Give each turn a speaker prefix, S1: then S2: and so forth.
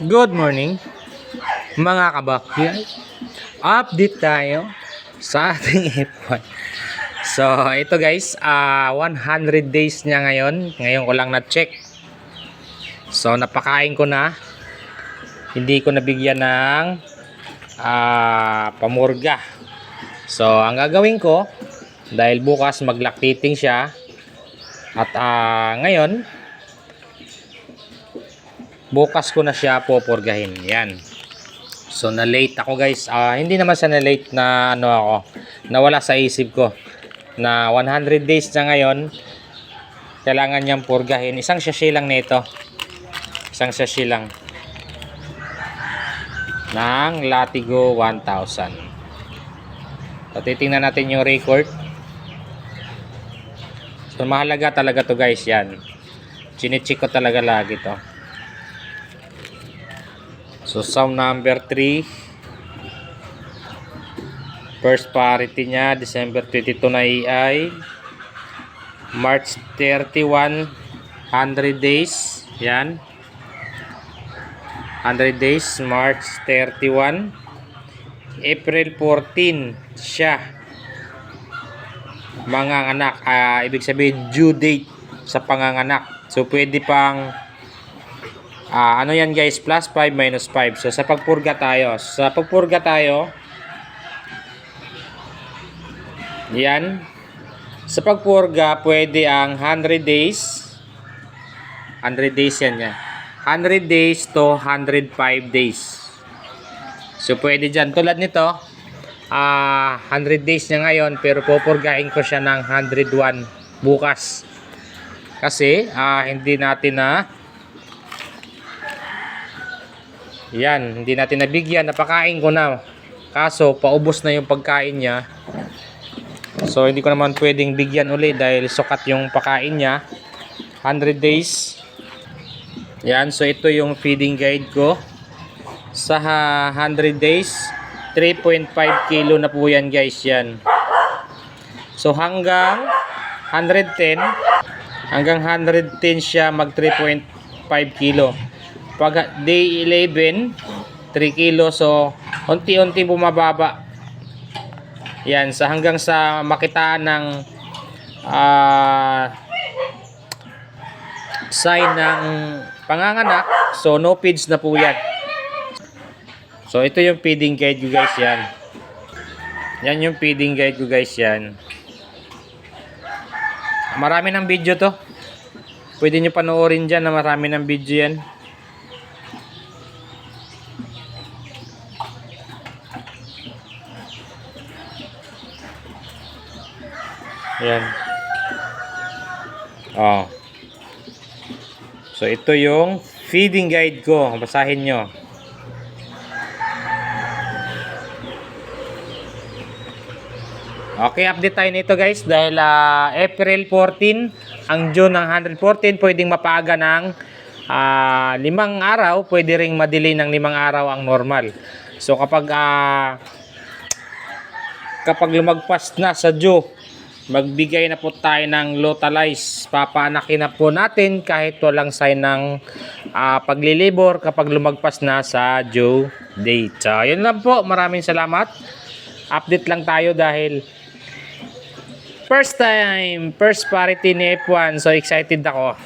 S1: Good morning, mga kabakyan. Update tayo sa ating F1. So, ito guys, ah 100 days niya ngayon. Ngayon ko lang na-check. So, napakain ko na. Hindi ko nabigyan ng ah pamurga. So, ang gagawin ko, dahil bukas mag-lactating siya, at ah ngayon, bukas ko na siya popurgahin. Yan. So, na-late ako guys. Ah, hindi naman siya na-late na ano ako. Nawala sa isip ko. Na 100 days na ngayon, kailangan niyang purgahin. Isang sachet lang nito. Isang sachet lang. Ng Latigo 1000. So, titingnan natin yung record. So, mahalaga talaga to guys. Yan. Chinecheck talaga lagi to. So, sound number 3. First parity niya, December 22 na AI. March 31, 100 days. Yan. 100 days, March 31. April 14, siya. Mga anak, ah, ibig sabihin due date sa panganganak. So, pwede pang Ah, ano yan guys? Plus 5 minus 5. So sa pagpurga tayo. Sa pagpurga tayo. Yan. Sa pagpurga, pwede ang 100 days. 100 days yan yan. 100 days to 105 days. So pwede dyan. Tulad nito. Ah, 100 days niya ngayon. Pero pupurgahin ko siya ng 101 bukas. Kasi ah, hindi natin na Yan, hindi natin nabigyan. Napakain ko na. Kaso, paubos na yung pagkain niya. So, hindi ko naman pwedeng bigyan uli dahil sukat yung pakain niya. 100 days. Yan, so ito yung feeding guide ko. Sa ha- 100 days, 3.5 kilo na po yan guys. Yan. So, hanggang 110, hanggang 110 siya mag 3.5 kilo. Pag day 11, 3 kilo. So, unti-unti bumababa. Yan, sa hanggang sa makitaan ng ah sign ng panganganak. So, no feeds na po yan. So, ito yung feeding guide ko guys yan. Yan yung feeding guide ko guys yan. Marami ng video to. Pwede nyo panoorin dyan na marami ng video yan. Ayan. Oh. So, ito yung feeding guide ko. Basahin nyo. Okay, update tayo nito guys dahil ah, April 14, ang June ng 114 pwedeng mapaaga ng ah, limang araw, pwede ring madili ng limang araw ang normal. So kapag ah, kapag lumagpas na sa Due, magbigay na po tayo ng localize. Papanakin na po natin kahit walang sign ng ah, paglilibor kapag lumagpas na sa due date. So, yun lang po. Maraming salamat. Update lang tayo dahil first time, first parity ni F1. So, excited ako.